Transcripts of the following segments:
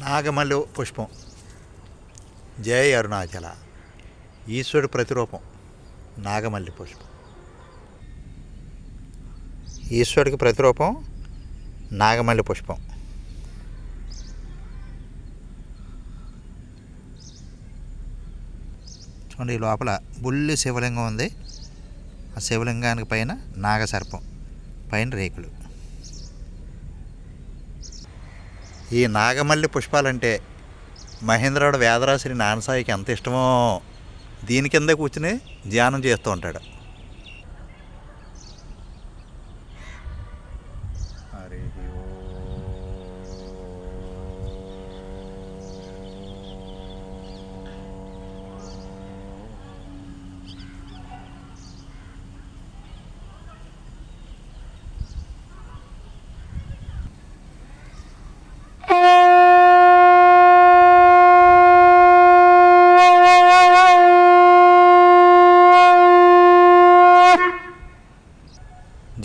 నాగమల్లి పుష్పం. జై అరుణాచల. ఈశ్వరుడు ప్రతిరూపం. నాగమల్లి పుష్పం. ఈశ్వరుడికి ప్రతిరూపం నాగమల్లి పుష్పం. చూడండి ఈ లోపల బుల్లి శివలింగం ఉంది. ఆ శివలింగానికి పైన నాగసర్పం పైన రేకులు. ఈ నాగమల్లి పుష్పాలంటే మహేంద్రుడు వేదరాశిని నానసాయికి ఎంత ఇష్టమో దీని కింద కూర్చుని ధ్యానం చేస్తూ ఉంటాడు. హరి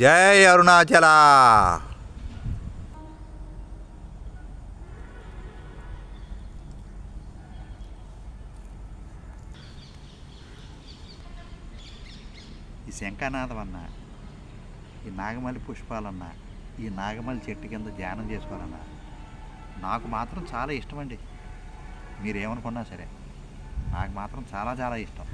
జై అరుణాచల. ఈ శంఖనాథం అన్న ఈ నాగమల్లి పుష్పాలన్న ఈ నాగమల్లి చెట్టు కింద ధ్యానం చేసుకోవాలన్న నాకు మాత్రం చాలా ఇష్టం అండి. మీరేమనుకున్నా సరే నాకు మాత్రం చాలా చాలా ఇష్టం.